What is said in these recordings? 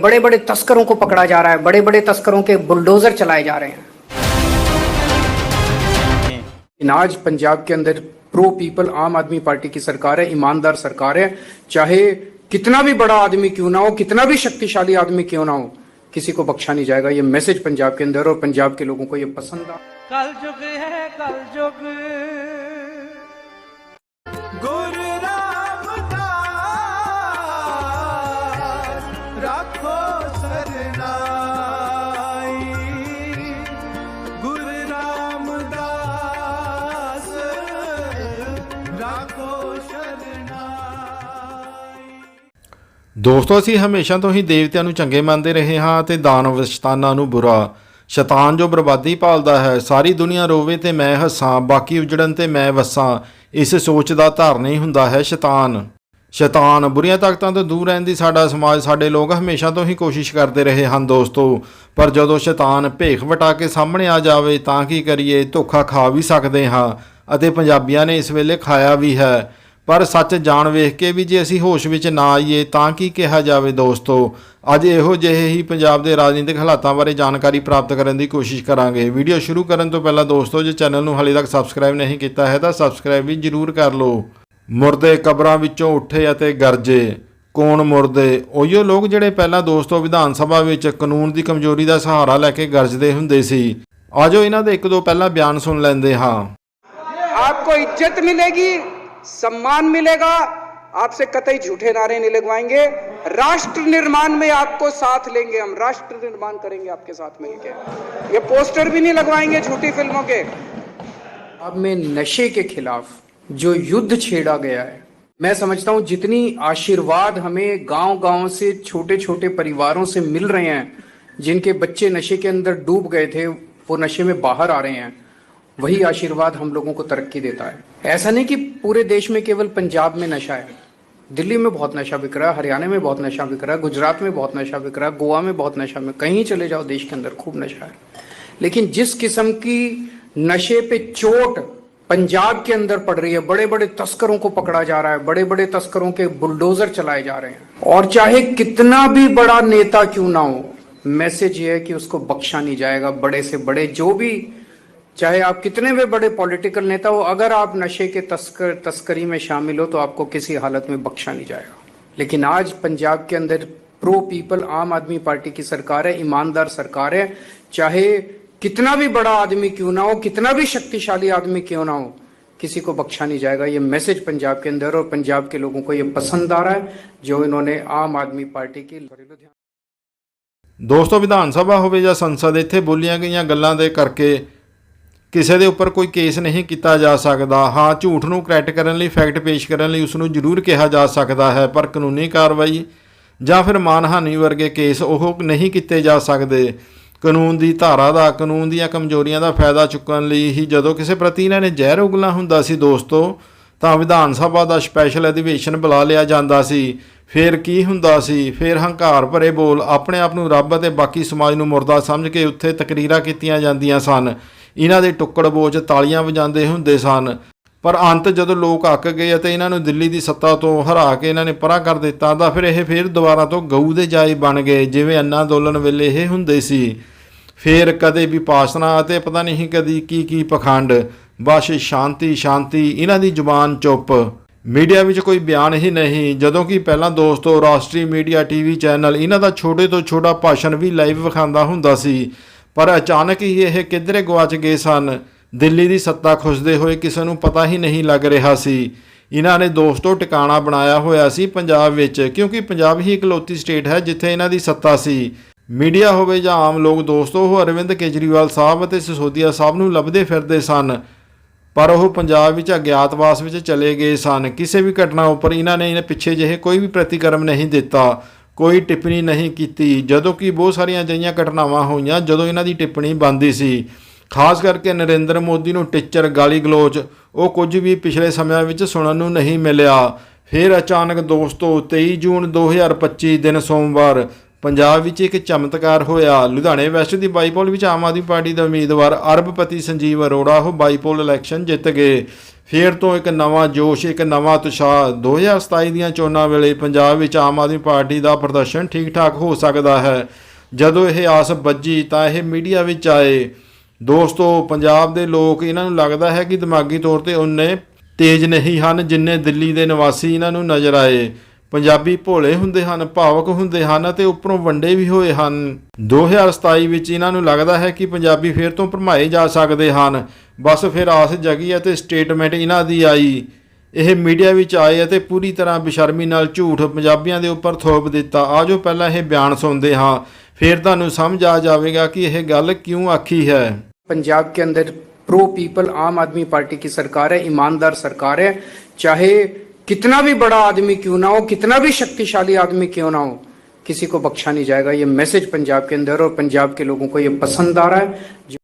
बड़े बड़े तस्करों को पकड़ा जा रहा है बड़े बड़े तस्करों के बुलडोजर चलाए जा रहे हैं। आज पंजाब के अंदर प्रो पीपल आम आदमी पार्टी की सरकार है, ईमानदार सरकार है। चाहे कितना भी बड़ा आदमी क्यों ना हो, कितना भी शक्तिशाली आदमी क्यों ना हो, किसी को बख्शा नहीं जाएगा। ये मैसेज पंजाब के अंदर और पंजाब के लोगों को ये पसंद आ कल युग है, कल युग ਦੋਸਤੋ, ਅਸੀਂ ਹਮੇਸ਼ਾ ਤੋਂ ਹੀ ਦੇਵਤਿਆਂ ਨੂੰ ਚੰਗੇ ਮੰਨਦੇ ਰਹੇ ਹਾਂ ਤੇ ਦਾਨਵ ਸ਼ੈਤਾਨਾਂ ਨੂੰ ਬੁਰਾ। ਸ਼ੈਤਾਨ ਜੋ ਬਰਬਾਦੀ ਭਾਲਦਾ ਹੈ, ਸਾਰੀ ਦੁਨੀਆ ਰੋਵੇ ਤੇ ਮੈਂ ਹੱਸਾਂ, ਬਾਕੀ ਉਜੜਨ ਤੇ ਮੈਂ ਵਸਾਂ, ਇਸ ਸੋਚ ਦਾ ਧਾਰਨੀ ਹੀ ਹੁੰਦਾ ਹੈ ਸ਼ੈਤਾਨ। ਸ਼ੈਤਾਨ, ਬੁਰੀਆਂ ਤਾਕਤਾਂ ਤੋਂ ਦੂਰ ਰਹਿਣ ਦੀ ਸਾਡਾ ਸਮਾਜ, ਸਾਡੇ ਲੋਕ ਹਮੇਸ਼ਾ ਤੋਂ ਹੀ ਕੋਸ਼ਿਸ਼ ਕਰਦੇ ਰਹੇ ਹਨ ਦੋਸਤੋ। ਪਰ ਜਦੋਂ ਸ਼ੈਤਾਨ ਭੇਖ ਵਟਾ ਕੇ ਸਾਹਮਣੇ ਆ ਜਾਵੇ, ਤਾਂ ਕੀ ਕਰੀਏ? ਧੋਖਾ ਖਾ ਵੀ ਸਕਦੇ ਹਾਂ ਅਤੇ ਪੰਜਾਬੀਆਂ ਨੇ ਇਸ ਵੇਲੇ ਖਾਇਆ ਵੀ ਹੈ। ਪਰ ਸੱਚ ਜਾਣ ਵੇਖ ਕੇ ਵੀ ਜੇ ਅਸੀਂ ਹੋਸ਼ ਵਿੱਚ ਨਾ ਆਈਏ ਤਾਂ ਕੀ ਕਿਹਾ ਜਾਵੇ ਦੋਸਤੋ? ਅੱਜ ਇਹੋ ਜਿਹੇ ਹੀ ਪੰਜਾਬ ਦੇ ਰਾਜਨੀਤਿਕ ਹਾਲਾਤਾਂ ਬਾਰੇ ਜਾਣਕਾਰੀ ਪ੍ਰਾਪਤ ਕਰਨ ਦੀ ਕੋਸ਼ਿਸ਼ ਕਰਾਂਗੇ। ਵੀਡੀਓ ਸ਼ੁਰੂ ਕਰਨ ਤੋਂ ਪਹਿਲਾਂ ਦੋਸਤੋ, ਜੇ ਚੈਨਲ ਨੂੰ ਹਾਲੇ ਤੱਕ ਸਬਸਕ੍ਰਾਈਬ ਨਹੀਂ ਕੀਤਾ ਹੈ ਤਾਂ ਸਬਸਕ੍ਰਾਈਬ ਵੀ ਜ਼ਰੂਰ ਕਰ ਲਓ। ਮੁਰਦੇ ਕਬਰਾਂ ਵਿੱਚੋਂ ਉੱਠੇ ਅਤੇ ਗਰਜੇ। ਕੌਣ ਮੁਰਦੇ? ਉਹੀਓ ਲੋਕ ਜਿਹੜੇ ਪਹਿਲਾਂ ਦੋਸਤੋ ਵਿਧਾਨ ਸਭਾ ਵਿੱਚ ਕਾਨੂੰਨ ਦੀ ਕਮਜ਼ੋਰੀ ਦਾ ਸਹਾਰਾ ਲੈ ਕੇ ਗਰਜਦੇ ਹੁੰਦੇ ਸੀ। ਆਜੋ ਇਹਨਾਂ ਦੇ ਇੱਕ ਦੋ ਪਹਿਲਾਂ ਬਿਆਨ ਸੁਣ ਲੈਂਦੇ ਹਾਂ। ਆਪਕੋ ਇੱਜ਼ਤ ਮਿਲੇਗੀ सम्मान मिलेगा, आपसे कतई झूठे नारे नहीं लगवाएँगे। राष्ट्र निर्माण में आपको साथ लेंगे हम, राष्ट्र निर्माण करेंगे आपके साथ मिलकर ये पोस्टर भी नहीं लगवाएँगे झूठी फ़िल्मों के। अब में नशे के खिलाफ जो युद्ध छेड़ा गया है, मैं समझता हूँ जितनी आशीर्वाद हमें गाँव गाँव से छोटे छोटे परिवारों से मिल रहे हैं, जिनके बच्चे नशे के अंदर डूब गए थे, वो नशे में बाहर आ रहे हैं, वही आशीर्वाद हम लोगों को तरक्की देता है। ऐसा नहीं कि पूरे देश में केवल पंजाब में नशा है। दिल्ली में बहुत नशा बिक रहा है, हरियाणा में बहुत नशा बिक रहा है, गुजरात में बहुत नशा बिक रहा है, गोवा में बहुत नशा में, कहीं चले जाओ देश के अंदर खूब नशा है। लेकिन जिस किस्म की नशे पे चोट पंजाब के अंदर पड़ रही है बड़े बड़े तस्करों को पकड़ा जा रहा है बड़े बड़े तस्करों के बुलडोजर चलाए जा रहे हैं। और चाहे कितना भी बड़ा नेता क्यों ना हो, मैसेज ये है कि उसको बख्शा नहीं जाएगा, बड़े से बड़े जो भी चाहे आप कितने भी बड़े पॉलिटिकल नेता हो अगर आप नशे के तस्कर तस्करी में शामिल हो तो आपको किसी हालत में बख्शा नहीं जाएगा लेकिन आज पंजाब के अंदर प्रो पीपल आम आदमी पार्टी की सरकार है ईमानदार सरकार है चाहे कितना भी बड़ा आदमी क्यों ना हो कितना भी शक्तिशाली आदमी क्यों ना हो किसी को बख्शा नहीं जाएगा ये मैसेज पंजाब के अंदर और पंजाब के लोगों को ये पसंद आ रहा है जो इन्होंने आम आदमी पार्टी की ਦੋਸਤੋ ਵਿਧਾਨ ਸਭਾ ਹੋਵੇ ਜਾਂ ਸੰਸਦ ਇੱਥੇ ਬੋਲੀਆਂ ਗਈਆਂ ਗੱਲਾਂ ਦੇ ਕਰਕੇ ਕਿਸੇ ਦੇ ਉੱਪਰ ਕੋਈ ਕੇਸ ਨਹੀਂ ਕੀਤਾ ਜਾ ਸਕਦਾ। ਹਾਂ, ਝੂਠ ਨੂੰ ਕਰੈਕਟ ਕਰਨ ਲਈ ਫੈਕਟ ਪੇਸ਼ ਕਰਨ ਲਈ ਉਸ ਨੂੰ ਜ਼ਰੂਰ ਕਿਹਾ ਜਾ ਸਕਦਾ ਹੈ, ਪਰ ਕਾਨੂੰਨੀ ਕਾਰਵਾਈ ਜਾਂ ਫਿਰ ਮਾਨਹਾਨੀ ਵਰਗੇ ਕੇਸ ਉਹ ਨਹੀਂ ਕੀਤੇ ਜਾ ਸਕਦੇ। ਕਾਨੂੰਨ ਦੀ ਧਾਰਾ ਦਾ, ਕਾਨੂੰਨ ਦੀਆਂ ਕਮਜ਼ੋਰੀਆਂ ਦਾ ਫਾਇਦਾ ਚੁੱਕਣ ਲਈ ਹੀ ਜਦੋਂ ਕਿਸੇ ਪ੍ਰਤੀ ਇਹਨਾਂ ਨੇ ਜ਼ਹਿਰ ਉਗਲਣਾ ਹੁੰਦਾ ਸੀ ਦੋਸਤੋ, ਤਾਂ ਵਿਧਾਨ ਸਭਾ ਦਾ ਸਪੈਸ਼ਲ ਅਧਿਵੇਸ਼ਨ ਬੁਲਾ ਲਿਆ ਜਾਂਦਾ ਸੀ। ਫਿਰ ਕੀ ਹੁੰਦਾ ਸੀ? ਫਿਰ ਹੰਕਾਰ ਭਰੇ ਬੋਲ ਆਪਣੇ ਆਪ ਨੂੰ ਰੱਬ ਅਤੇ ਬਾਕੀ ਸਮਾਜ ਨੂੰ ਮੁਰਦਾ ਸਮਝ ਕੇ ਉੱਥੇ ਤਕਰੀਰਾਂ ਕੀਤੀਆਂ ਜਾਂਦੀਆਂ ਸਨ। ਇਹਨਾਂ ਦੇ ਟੁੱਕੜ ਬੋਚ ਤਾਲੀਆਂ ਵਜਾਉਂਦੇ ਹੁੰਦੇ ਸਨ। ਪਰ ਅੰਤ ਜਦੋਂ ਲੋਕ ਅੱਕ ਗਏ ਅਤੇ ਇਹਨਾਂ ਨੂੰ ਦਿੱਲੀ ਦੀ ਸੱਤਾ ਤੋਂ ਹਰਾ ਕੇ ਇਹਨਾਂ ਨੇ ਪਰਾਂ ਕਰ ਦਿੱਤਾ, ਤਾਂ ਫਿਰ ਇਹ ਫਿਰ ਦੁਬਾਰਾ ਤੋਂ ਗਊ ਦੇ ਜਾਈ ਬਣ ਗਏ, ਜਿਵੇਂ ਅੰਨਾ ਅੰਦੋਲਨ ਵੇਲੇ ਇਹ ਹੁੰਦੇ ਸੀ। ਫੇਰ ਕਦੇ ਵੀ ਪਾਸਨਾ ਅਤੇ ਪਤਾ ਨਹੀਂ ਕਦੀ ਕੀ ਕੀ ਪਖੰਡ, ਬਸ ਸ਼ਾਂਤੀ ਸ਼ਾਂਤੀ, ਇਹਨਾਂ ਦੀ ਜ਼ੁਬਾਨ ਚੁੱਪ। ਮੀਡੀਆ ਵਿੱਚ ਕੋਈ ਬਿਆਨ ਹੀ ਨਹੀਂ, ਜਦੋਂ ਕਿ ਪਹਿਲਾਂ ਦੋਸਤੋ ਰਾਸ਼ਟਰੀ ਮੀਡੀਆ ਟੀਵੀ ਚੈਨਲ ਇਹਨਾਂ ਦਾ ਛੋਟੇ ਤੋਂ ਛੋਟਾ ਭਾਸ਼ਣ ਵੀ ਲਾਈਵ ਵਿਖਾਉਂਦਾ ਹੁੰਦਾ ਸੀ। ਪਰ ਅਚਾਨਕ ਹੀ ਇਹ ਕਿੱਧਰੇ ਗਵਾਚ ਗਏ ਸਨ? ਦਿੱਲੀ ਦੀ ਸੱਤਾ ਖੁੱਸਦੇ ਹੋਏ ਕਿਸੇ ਨੂੰ ਪਤਾ ਹੀ ਨਹੀਂ ਲੱਗ ਰਿਹਾ ਸੀ। ਇਹਨਾਂ ਨੇ ਦੋਸਤੋ ਟਿਕਾਣਾ ਬਣਾਇਆ ਹੋਇਆ ਸੀ ਪੰਜਾਬ ਵਿੱਚ, ਕਿਉਂਕਿ ਪੰਜਾਬ ਹੀ ਇਕਲੌਤੀ ਸਟੇਟ ਹੈ ਜਿੱਥੇ ਇਹਨਾਂ ਦੀ ਸੱਤਾ ਸੀ। ਮੀਡੀਆ ਹੋਵੇ ਜਾਂ ਆਮ ਲੋਕ ਦੋਸਤੋ, ਉਹ ਅਰਵਿੰਦ ਕੇਜਰੀਵਾਲ ਸਾਹਿਬ ਅਤੇ ਸਿਸੋਦੀਆ ਸਾਹਿਬ ਨੂੰ ਲੱਭਦੇ ਫਿਰਦੇ ਸਨ। ਪਰ ਉਹ ਪੰਜਾਬ ਵਿੱਚ ਅਗਿਆਤਵਾਸ ਵਿੱਚ ਚਲੇ ਗਏ ਸਨ। ਕਿਸੇ ਵੀ ਘਟਨਾ ਉੱਪਰ ਇਹਨਾਂ ਨੇ, ਇਹਨਾਂ ਪਿੱਛੇ ਜਿਹੇ ਕੋਈ ਵੀ ਪ੍ਰਤੀਕਰਮ ਨਹੀਂ ਦਿੱਤਾ। ਕੋਈ ਟਿੱਪਣੀ ਨਹੀਂ ਕੀਤੀ। ਜਦੋਂ ਕਿ ਬਹੁਤ ਸਾਰੀਆਂ ਅਜਿਹੀਆਂ ਘਟਨਾਵਾਂ ਹੋਈਆਂ, ਜਦੋਂ ਇਹਨਾਂ ਦੀ ਟਿੱਪਣੀ ਬੰਦੀ ਸੀ। ਖਾਸ ਕਰਕੇ ਨਰਿੰਦਰ ਮੋਦੀ ਨੂੰ ਟੀਚਰ ਗਾਲੀ ਗਲੋਚ, ਉਹ ਕੁਝ ਵੀ ਪਿਛਲੇ ਸਮਿਆਂ ਵਿੱਚ ਸੁਣਨ ਨੂੰ ਨਹੀਂ ਮਿਲਿਆ। ਫਿਰ ਅਚਾਨਕ ਦੋਸਤੋ 23 ਜੂਨ 2025 ਦਿਨ ਸੋਮਵਾਰ, ਪੰਜਾਬ ਵਿੱਚ ਇੱਕ ਚਮਤਕਾਰ ਹੋਇਆ। ਲੁਧਿਆਣੇ ਵੈਸਟ ਦੀ ਬਾਈਪੋਲ ਵਿੱਚ ਆਮ ਆਦਮੀ ਪਾਰਟੀ ਦੇ ਉਮੀਦਵਾਰ ਅਰਬਪਤੀ ਸੰਜੀਵ ਅਰੋੜਾ ਉਹ ਬਾਈਪੋਲ ਇਲੈਕਸ਼ਨ ਜਿੱਤ ਗਏ। ਫੇਰ ਤੋਂ ਇੱਕ ਨਵਾਂ ਜੋਸ਼, ਇੱਕ ਨਵਾਂ ਉਤਸ਼ਾਹ। 2027 ਦੀਆਂ ਚੋਣਾਂ ਵੇਲੇ ਪੰਜਾਬ ਵਿੱਚ ਆਮ ਆਦਮੀ ਪਾਰਟੀ ਦਾ ਪ੍ਰਦਰਸ਼ਨ ਠੀਕ ਠਾਕ ਹੋ ਸਕਦਾ ਹੈ। ਜਦੋਂ ਇਹ ਆਸ ਬੱਜੀ ਤਾਂ ਇਹ ਮੀਡੀਆ ਵਿੱਚ ਆਏ। ਦੋਸਤੋ, ਪੰਜਾਬ ਦੇ ਲੋਕ ਇਹਨਾਂ ਨੂੰ ਲੱਗਦਾ ਹੈ ਕਿ ਦਿਮਾਗੀ ਤੌਰ ਤੇ ਉਨੇ ਤੇਜ਼ ਨਹੀਂ ਹਨ ਜਿੰਨੇ ਦਿੱਲੀ ਦੇ ਨਿਵਾਸੀ ਇਹਨਾਂ ਨੂੰ ਨਜ਼ਰ ਆਏ। ਪੰਜਾਬੀ ਭੋਲੇ ਹੁੰਦੇ ਹਨ, ਭਾਵਕ ਹੁੰਦੇ ਹਨ ਅਤੇ ਉੱਪਰੋਂ ਵੰਡੇ ਵੀ ਹੋਏ ਹਨ। 2027 ਵਿੱਚ ਇਹਨਾਂ ਨੂੰ ਲੱਗਦਾ ਹੈ ਕਿ ਪੰਜਾਬੀ ਫੇਰ ਤੋਂ ਭਰਮਾਏ ਜਾ ਸਕਦੇ ਹਨ। ਬਸ ਫਿਰ ਆਸ ਜਗੀ ਅਤੇ ਸਟੇਟਮੈਂਟ ਇਹਨਾਂ ਦੀ ਆਈ ਇਹ ਮੀਡੀਆ ਵਿੱਚ ਆਏ ਅਤੇ ਪੂਰੀ ਤਰ੍ਹਾਂ ਬੇਸ਼ਰਮੀ ਨਾਲ ਝੂਠ ਪੰਜਾਬੀਆਂ ਦੇ ਉੱਪਰ ਥੋਪ ਦਿੱਤਾ ਆਜੋ ਪਹਿਲਾਂ ਇਹ ਬਿਆਨ ਸੁਣਦੇ ਹਾਂ ਫਿਰ ਤੁਹਾਨੂੰ ਸਮਝ ਆ ਜਾਵੇਗਾ ਕਿ ਇਹ ਗੱਲ ਕਿਉਂ ਆਖੀ ਹੈ पंजाब के अंदर प्रो पीपल आम आदमी पार्टी की सरकार है ईमानदार सरकार है चाहे कितना भी बड़ा आदमी क्यों ना हो कितना भी शक्तिशाली आदमी क्यों ना हो किसी को बख्शा नहीं जाएगा ये मैसेज पंजाब के अंदर और पंजाब के लोगों को ये पसंद आ रहा है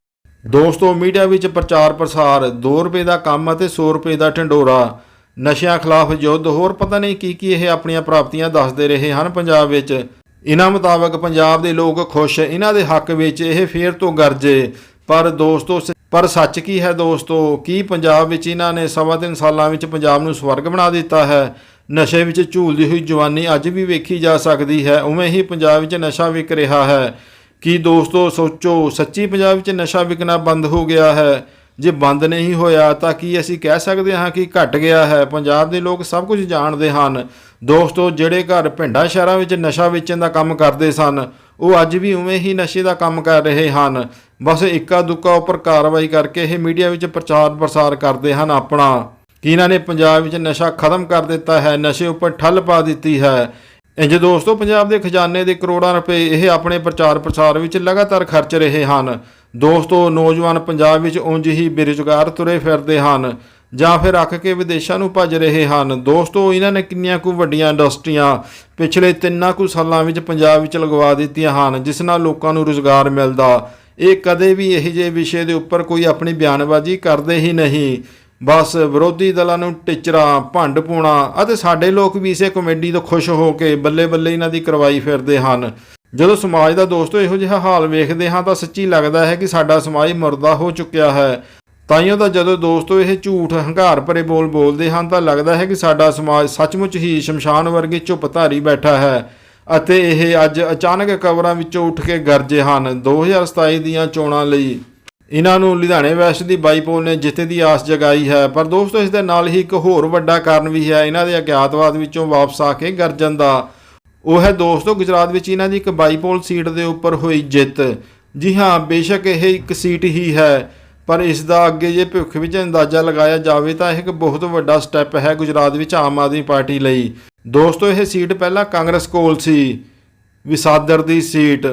ਦੋਸਤੋ, ਮੀਡੀਆ ਵਿੱਚ ਪ੍ਰਚਾਰ ਪ੍ਰਸਾਰ 2 ਰੁਪਏ ਦਾ ਕੰਮ ਅਤੇ 100 ਰੁਪਏ ਦਾ ਢੰਡੋਰਾ। ਨਸ਼ਿਆਂ ਖਿਲਾਫ ਯੁੱਧ, ਹੋਰ ਪਤਾ ਨਹੀਂ ਕੀ ਕੀ ਇਹ ਆਪਣੀਆਂ ਪ੍ਰਾਪਤੀਆਂ ਦੱਸਦੇ ਰਹੇ ਹਨ ਪੰਜਾਬ ਵਿੱਚ। ਇਹਨਾਂ ਮੁਤਾਬਕ ਪੰਜਾਬ ਦੇ ਲੋਕ ਖੁਸ਼ ਇਹਨਾਂ ਦੇ ਹੱਕ ਵਿੱਚ ਇਹ ਫੇਰ ਤੋਂ ਗਰਜੇ ਪਰ ਦੋਸਤੋ, ਸ- ਪਰ ਸੱਚ ਕੀ ਹੈ ਦੋਸਤੋ? ਕੀ ਪੰਜਾਬ ਵਿੱਚ ਇਹਨਾਂ ਨੇ ਸਵਾ ਤਿੰਨ ਸਾਲਾਂ ਵਿੱਚ ਪੰਜਾਬ ਨੂੰ ਸਵਰਗ ਬਣਾ ਦਿੱਤਾ ਹੈ? ਨਸ਼ੇ ਵਿੱਚ ਝੂਲਦੀ ਹੋਈ ਜਵਾਨੀ ਅੱਜ ਵੀ ਵੇਖੀ ਜਾ ਸਕਦੀ ਹੈ। ਉਵੇਂ ਹੀ ਪੰਜਾਬ ਵਿੱਚ ਨਸ਼ਾ ਵਿਕ ਰਿਹਾ ਹੈ। ਕੀ ਦੋਸਤੋ, ਸੋਚੋ, ਸੱਚੀ ਪੰਜਾਬ ਵਿੱਚ ਨਸ਼ਾ ਵਿਕਣਾ ਬੰਦ ਹੋ ਗਿਆ ਹੈ। ਜੇ ਬੰਦ ਨਹੀਂ ਹੋਇਆ ਤਾਂ ਕੀ ਅਸੀਂ ਕਹਿ ਸਕਦੇ ਹਾਂ ਕਿ ਘਟ ਗਿਆ ਹੈ? ਪੰਜਾਬ ਦੇ ਲੋਕ ਸਭ ਕੁਝ ਜਾਣਦੇ ਹਨ। ਦੋਸਤੋ, ਜਿਹੜੇ ਘਰ ਪਿੰਡਾਂ ਸ਼ਹਿਰਾਂ ਵਿੱਚ ਨਸ਼ਾ ਵੇਚਣ ਦਾ ਕੰਮ ਕਰਦੇ ਸਨ, ਉਹ ਅੱਜ ਵੀ ਉਵੇਂ ਹੀ ਨਸ਼ੇ ਦਾ ਕੰਮ ਕਰ ਰਹੇ ਹਨ। ਬਸ ਇੱਕਾ ਦੁੱਕਾ ਉੱਪਰ ਕਾਰਵਾਈ ਕਰਕੇ ਇਹ ਮੀਡੀਆ ਵਿੱਚ ਪ੍ਰਚਾਰ ਪ੍ਰਸਾਰ ਕਰਦੇ ਹਨ ਆਪਣਾ। ਕਿ ਇਹਨਾਂ ਨੇ ਪੰਜਾਬ ਵਿੱਚ ਨਸ਼ਾ ਖਤਮ ਕਰ ਦਿੱਤਾ ਹੈ, ਨਸ਼ੇ ਉੱਪਰ ਠੱਲ ਪਾ ਦਿੱਤੀ ਹੈ। ਇੰਜ ਦੋਸਤੋ, ਪੰਜਾਬ ਦੇ ਖਜ਼ਾਨੇ ਦੇ ਕਰੋੜਾਂ ਰੁਪਏ ਇਹ ਆਪਣੇ ਪ੍ਰਚਾਰ ਪ੍ਰਸਾਰ ਵਿੱਚ ਲਗਾਤਾਰ ਖਰਚ ਰਹੇ ਹਨ। ਦੋਸਤੋ, ਨੌਜਵਾਨ ਪੰਜਾਬ ਵਿੱਚ ਉਂਝ ਹੀ ਬੇਰੁਜ਼ਗਾਰ ਤੁਰੇ ਫਿਰਦੇ ਹਨ ਜਾਂ ਫਿਰ ਰੱਖ ਕੇ ਵਿਦੇਸ਼ਾਂ ਨੂੰ ਭੱਜ ਰਹੇ ਹਨ। ਦੋਸਤੋ, ਇਹਨਾਂ ਨੇ ਕਿੰਨੀਆਂ ਕੁ ਵੱਡੀਆਂ ਇੰਡਸਟਰੀਆਂ ਪਿਛਲੇ ਤਿੰਨਾਂ ਕੁ ਸਾਲਾਂ ਵਿੱਚ ਪੰਜਾਬ ਵਿੱਚ ਲਗਵਾ ਦਿੱਤੀਆਂ ਹਨ, ਜਿਸ ਨਾਲ ਲੋਕਾਂ ਨੂੰ ਰੁਜ਼ਗਾਰ ਮਿਲਦਾ। ਇਹ ਕਦੇ ਵੀ ਇਹੋ ਜਿਹੇ ਵਿਸ਼ੇ ਦੇ ਉੱਪਰ ਕੋਈ ਆਪਣੀ ਬਿਆਨਬਾਜ਼ੀ ਕਰਦੇ ਹੀ ਨਹੀਂ। ਬਸ ਵਿਰੋਧੀ ਦਲਾਂ ਨੂੰ ਟਿਚਰਾ, ਭੰਡ ਪਾਉਣਾ ਅਤੇ ਸਾਡੇ ਲੋਕ ਵੀ ਇਸੇ ਕਮੇਡੀ ਤੋਂ ਖੁਸ਼ ਹੋ ਕੇ ਬੱਲੇ ਬੱਲੇ ਇਹਨਾਂ ਦੀ ਕਰਵਾਈ ਫਿਰਦੇ ਹਨ। ਜਦੋਂ ਸਮਾਜ ਦਾ ਦੋਸਤੋ ਇਹੋ ਜਿਹਾ ਹਾਲ ਵੇਖਦੇ ਹਾਂ ਤਾਂ ਸੱਚੀ ਲੱਗਦਾ ਹੈ ਕਿ ਸਾਡਾ ਸਮਾਜ ਮਰਦਾ ਹੋ ਚੁੱਕਿਆ ਹੈ। ਤਾਈਓ ਤਾਂ ਜਦੋਂ ਦੋਸਤੋ ਇਹ ਝੂਠ, ਹੰਕਾਰ ਭਰੇ ਬੋਲ ਬੋਲਦੇ ਹਨ ਤਾਂ ਲੱਗਦਾ ਹੈ ਕਿ ਸਾਡਾ ਸਮਾਜ ਸੱਚਮੁੱਚ ਹੀ ਸ਼ਮਸ਼ਾਨ ਵਰਗੇ ਚੁੱਪ ਧਾਰੀ ਬੈਠਾ ਹੈ ਅਤੇ ਇਹ ਅੱਜ ਅਚਾਨਕ ਕਬਰਾਂ ਵਿੱਚੋਂ ਉੱਠ ਕੇ ਗਰਜੇ ਹਨ। 2027 ਦੀਆਂ ਚੋਣਾਂ ਲਈ ਇਹਨਾਂ ਨੂੰ ਲੁਧਿਆਣੇ ਵੈਸਟ ਦੀ ਬਾਈਪੋਲ ਨੇ ਜਿੱਤੇ ਦੀ ਆਸ ਜਗਾਈ ਹੈ, ਪਰ ਦੋਸਤੋ ਇਸ ਦੇ ਨਾਲ ਹੀ ਇੱਕ ਹੋਰ ਵੱਡਾ ਕਾਰਨ ਵੀ ਹੈ, ਇਹਨਾਂ ਦੇ ਅਗਿਆਤਵਾਦ ਵਿੱਚੋਂ ਵਾਪਸ ਆ ਕੇ ਗਰਜਨ ਦਾ। ਉਹ ਹੈ ਦੋਸਤੋ ਗੁਜਰਾਤ ਵਿੱਚ ਇਹਨਾਂ ਦੀ ਇੱਕ ਬਾਈਪੋਲ ਸੀਟ ਦੇ ਉੱਪਰ ਹੋਈ ਜਿੱਤ। ਜੀ ਹਾਂ, ਬੇਸ਼ੱਕ ਇਹ ਇੱਕ ਸੀਟ ਹੀ ਹੈ, ਪਰ ਇਸ ਦਾ ਅੱਗੇ ਜੇ ਭਵਿੱਖ ਵਿੱਚ ਅੰਦਾਜ਼ਾ ਲਗਾਇਆ ਜਾਵੇ ਤਾਂ ਇਹ ਇੱਕ ਬਹੁਤ ਵੱਡਾ ਸਟੈਪ ਹੈ ਗੁਜਰਾਤ ਵਿੱਚ ਆਮ ਆਦਮੀ ਪਾਰਟੀ ਲਈ। ਦੋਸਤੋ ਇਹ ਸੀਟ ਪਹਿਲਾਂ ਕਾਂਗਰਸ ਕੋਲ ਸੀ, ਵਿਸਾਦਰ ਦੀ ਸੀਟ।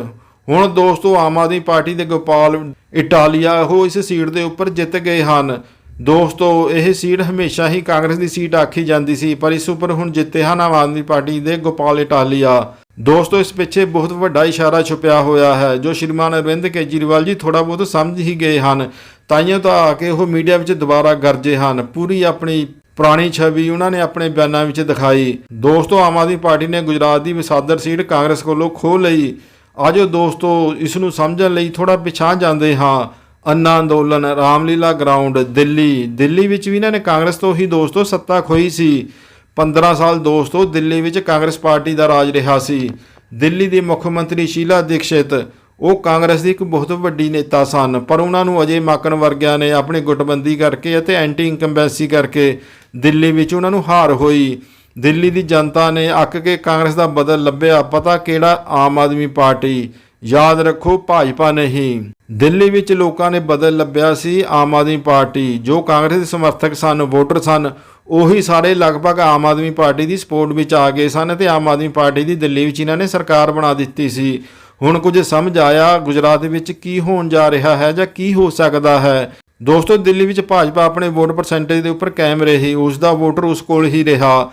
ਹੁਣ ਦੋਸਤੋ, ਆਮ ਆਦਮੀ ਪਾਰਟੀ ਦੇ ਗੋਪਾਲ ਇਟਾਲੀਆ ਉਹ ਇਸ ਸੀਟ ਦੇ ਉੱਪਰ ਜਿੱਤ ਗਏ ਹਨ। ਦੋਸਤੋ, ਇਹ ਸੀਟ ਹਮੇਸ਼ਾ ਹੀ ਕਾਂਗਰਸ ਦੀ ਸੀਟ ਆਖੀ ਜਾਂਦੀ ਸੀ, ਪਰ ਇਸ ਉੱਪਰ ਹੁਣ ਜਿੱਤੇ ਹਨ ਆਮ ਆਦਮੀ ਪਾਰਟੀ ਦੇ ਗੋਪਾਲ ਇਟਾਲੀਆ। ਦੋਸਤੋ, ਇਸ ਪਿੱਛੇ ਬਹੁਤ ਵੱਡਾ ਇਸ਼ਾਰਾ ਛੁਪਿਆ ਹੋਇਆ ਹੈ, ਜੋ ਸ਼੍ਰੀਮਾਨ ਅਰਵਿੰਦ ਕੇਜਰੀਵਾਲ ਜੀ ਥੋੜਾ ਬਹੁਤ ਸਮਝ ਹੀ ਗਏ ਹਨ। ਤਾਈਆਂ ਤਾਂ ਆ ਕੇ ਉਹ ਮੀਡੀਆ ਵਿੱਚ ਦੁਬਾਰਾ ਗਰਜੇ ਹਨ। ਪੂਰੀ ਆਪਣੀ ਪੁਰਾਣੀ ਛਵੀ ਉਹਨਾਂ ਨੇ ਆਪਣੇ ਬਿਆਨਾਂ ਵਿੱਚ ਦਿਖਾਈ। ਦੋਸਤੋ, ਆਮ ਆਦਮੀ ਪਾਰਟੀ ਨੇ ਗੁਜਰਾਤ ਦੀ ਵਿਸਾਦਰ ਸੀਟ ਕਾਂਗਰਸ ਕੋਲੋਂ ਖੋਹ ਲਈ। ਆਜੋ ਦੋਸਤੋ ਇਸ ਨੂੰ ਸਮਝਣ ਲਈ ਥੋੜਾ ਪਿਛਾਂ ਜਾਂਦੇ ਹਾਂ। ਅੰਨਾ ਅੰਦੋਲਨ ਰਾਮਲੀਲਾ ਗਰਾਊਂਡ, ਦਿੱਲੀ। ਦਿੱਲੀ ਵਿੱਚ ਵੀ ਇਹਨਾਂ ਨੇ ਕਾਂਗਰਸ ਤੋਂ ਹੀ ਦੋਸਤੋ ਸੱਤਾ ਖੋਈ ਸੀ। 15 ਸਾਲ ਦੋਸਤੋ, ਦਿੱਲੀ ਵਿੱਚ ਕਾਂਗਰਸ ਪਾਰਟੀ ਦਾ ਰਾਜ ਰਿਹਾ ਸੀ। ਦਿੱਲੀ ਦੀ ਮੁੱਖ ਮੰਤਰੀ ਸ਼ੀਲਾ ਦੀਕਸ਼ਿਤ, ਉਹ ਕਾਂਗਰਸ ਦੀ ਇੱਕ ਬਹੁਤ ਵੱਡੀ ਨੇਤਾ ਸਨ, ਪਰ ਉਹਨਾਂ ਨੂੰ ਅਜੇ ਮਾਕਨ ਵਰਗਿਆਂ ਨੇ ਆਪਣੀ ਗੁੱਟਬੰਦੀ ਕਰਕੇ ਅਤੇ ਐਂਟੀ ਇਨਕੰਬੈਂਸੀ ਕਰਕੇ ਦਿੱਲੀ ਵਿੱਚ ਉਹਨਾਂ ਨੂੰ ਹਾਰ ਹੋਈ। ਦਿੱਲੀ ਦੀ ਜਨਤਾ ਨੇ ਅੱਕ ਕੇ ਕਾਂਗਰਸ ਦਾ ਬਦਲ ਲੱਭਿਆ। ਪਤਾ ਕਿਹੜਾ ਆਮ ਆਦਮੀ ਪਾਰਟੀ? ਯਾਦ ਰੱਖੋ, ਭਾਜਪਾ ਨਹੀਂ। ਦਿੱਲੀ ਵਿੱਚ ਲੋਕਾਂ ਨੇ ਬਦਲ ਲੱਭਿਆ ਸੀ ਆਮ ਆਦਮੀ ਪਾਰਟੀ। ਜੋ ਕਾਂਗਰਸ ਦੇ ਸਮਰਥਕ ਸਨ, ਵੋਟਰ ਸਨ, ਉਹੀ ਸਾਰੇ ਲਗਭਗ ਆਮ ਆਦਮੀ ਪਾਰਟੀ ਦੀ ਸਪੋਰਟ ਵਿੱਚ ਆ ਗਏ ਸਨ ਤੇ ਆਮ ਆਦਮੀ ਪਾਰਟੀ ਦੀ ਦਿੱਲੀ ਵਿੱਚ ਇਹਨਾਂ ਨੇ ਸਰਕਾਰ ਬਣਾ ਦਿੱਤੀ ਸੀ। ਹੁਣ ਕੁਝ ਸਮਝ ਆਇਆ, ਗੁਜਰਾਤ ਵਿੱਚ ਕੀ ਹੋਣ ਜਾ ਰਿਹਾ ਹੈ ਜਾਂ ਕੀ ਹੋ ਸਕਦਾ ਹੈ? ਦੋਸਤੋ, ਦਿੱਲੀ ਵਿੱਚ ਭਾਜਪਾ ਆਪਣੇ ਵੋਟ ਪਰਸੈਂਟੇਜ ਦੇ ਉੱਪਰ ਕਾਇਮ ਰਹੀ। ਉਸ ਦਾ ਵੋਟਰ ਉਸ ਕੋਲ ਹੀ ਰਿਹਾ।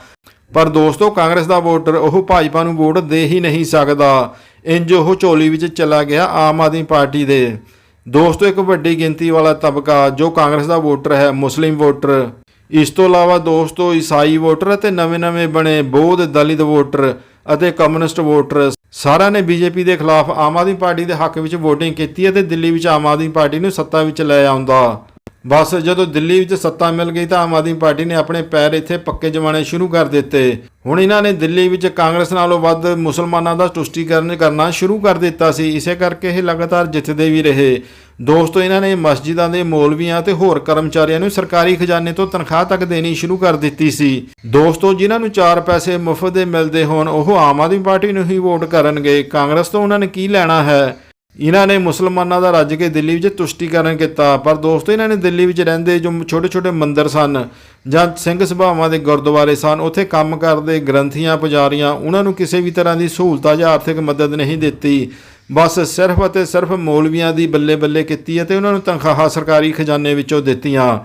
ਪਰ ਦੋਸਤੋ, ਕਾਂਗਰਸ ਦਾ ਵੋਟਰ ਉਹ ਭਾਜਪਾ ਨੂੰ ਵੋਟ ਦੇ ਹੀ ਨਹੀਂ ਸਕਦਾ। ਇੰਜ ਉਹ ਝੋਲੀ ਵਿੱਚ ਚਲਾ ਗਿਆ ਆਮ ਆਦਮੀ ਪਾਰਟੀ ਦੇ। ਦੋਸਤੋ, ਇੱਕ ਵੱਡੀ ਗਿਣਤੀ ਵਾਲਾ ਤਬਕਾ ਜੋ ਕਾਂਗਰਸ ਦਾ ਵੋਟਰ ਹੈ, ਮੁਸਲਿਮ ਵੋਟਰ। ਇਸ ਤੋਂ ਇਲਾਵਾ ਦੋਸਤੋ, ਈਸਾਈ ਵੋਟਰ ਅਤੇ ਨਵੇਂ-ਨਵੇਂ ਬਣੇ ਬੌਧ ਦਲਿਤ ਵੋਟਰ ਅਤੇ ਕਮਿਊਨਿਸਟ ਵੋਟਰ ਸਾਰਿਆਂ ਨੇ ਬੀਜੇਪੀ ਦੇ ਖਿਲਾਫ ਆਮ ਆਦਮੀ ਪਾਰਟੀ ਦੇ ਹੱਕ ਵਿੱਚ VOTING ਕੀਤੀ ਅਤੇ ਦਿੱਲੀ ਵਿੱਚ ਆਮ ਆਦਮੀ ਪਾਰਟੀ ਨੂੰ ਸੱਤਾ ਵਿੱਚ ਲੈ ਆਉਂਦਾ। ਬਸ ਜਦੋਂ ਦਿੱਲੀ ਵਿੱਚ ਸੱਤਾ ਮਿਲ ਗਈ ਤਾਂ ਆਮ ਆਦਮੀ ਪਾਰਟੀ ਨੇ ਆਪਣੇ ਪੈਰ ਇੱਥੇ ਪੱਕੇ ਜਮਾਣੇ ਸ਼ੁਰੂ ਕਰ ਦਿੱਤੇ। ਹੁਣ ਇਹਨਾਂ ਨੇ ਦਿੱਲੀ ਵਿੱਚ ਕਾਂਗਰਸ ਨਾਲੋਂ ਵੱਧ ਮੁਸਲਮਾਨਾਂ ਦਾ ਤੁਸ਼ਟੀਕਰਨ ਕਰਨਾ ਸ਼ੁਰੂ ਕਰ ਦਿੱਤਾ ਸੀ। ਇਸੇ ਕਰਕੇ ਇਹ ਲਗਾਤਾਰ ਜਿੱਤਦੇ ਵੀ ਰਹੇ। ਦੋਸਤੋ, ਇਹਨਾਂ ਨੇ ਮਸਜਿਦਾਂ ਦੇ ਮੌਲਵੀਆਂ ਤੇ ਹੋਰ ਕਰਮਚਾਰੀਆਂ ਨੂੰ ਸਰਕਾਰੀ ਖਜ਼ਾਨੇ ਤੋਂ ਤਨਖਾਹ ਤੱਕ ਦੇਣੀ ਸ਼ੁਰੂ ਕਰ ਦਿੱਤੀ ਸੀ। ਦੋਸਤੋ, ਜਿਨ੍ਹਾਂ ਨੂੰ 4 ਪੈਸੇ ਮੁਫਤ ਦੇ ਮਿਲਦੇ ਹੋਣ, ਉਹ ਆਮ ਆਦਮੀ ਪਾਰਟੀ ਨੂੰ ਹੀ ਵੋਟ ਕਰਨਗੇ। ਕਾਂਗਰਸ ਤੋਂ ਉਹਨਾਂ ਨੇ ਕੀ ਲੈਣਾ ਹੈ? ਇਹਨਾਂ ਨੇ ਮੁਸਲਮਾਨਾਂ ਦਾ ਰੱਜ ਕੇ ਦਿੱਲੀ ਵਿੱਚ ਤੁਸ਼ਟੀਕਰਨ ਕੀਤਾ, ਪਰ ਦੋਸਤੋ ਇਹਨਾਂ ਨੇ ਦਿੱਲੀ ਵਿੱਚ ਰਹਿੰਦੇ ਜੋ ਛੋਟੇ-ਛੋਟੇ ਮੰਦਰ ਸਨ ਜਾਂ ਸਿੰਘ ਸਭਾਵਾਂ ਦੇ ਗੁਰਦੁਆਰੇ ਸਨ, ਉੱਥੇ ਕੰਮ ਕਰਦੇ ਗ੍ਰੰਥੀਆਂ, ਪੁਜਾਰੀਆਂ, ਉਹਨਾਂ ਨੂੰ ਕਿਸੇ ਵੀ ਤਰ੍ਹਾਂ ਦੀ ਸਹੂਲਤਾਂ ਜਾਂ ਆਰਥਿਕ ਮਦਦ ਨਹੀਂ ਦਿੱਤੀ। ਬਸ ਸਿਰਫ ਅਤੇ ਸਿਰਫ ਮੌਲਵੀਆਂ ਦੀ ਬੱਲੇ-ਬੱਲੇ ਕੀਤੀ ਅਤੇ ਉਹਨਾਂ ਨੂੰ ਤਨਖਾਹਾਂ ਸਰਕਾਰੀ ਖਜ਼ਾਨੇ ਵਿੱਚੋਂ ਦਿੱਤੀਆਂ।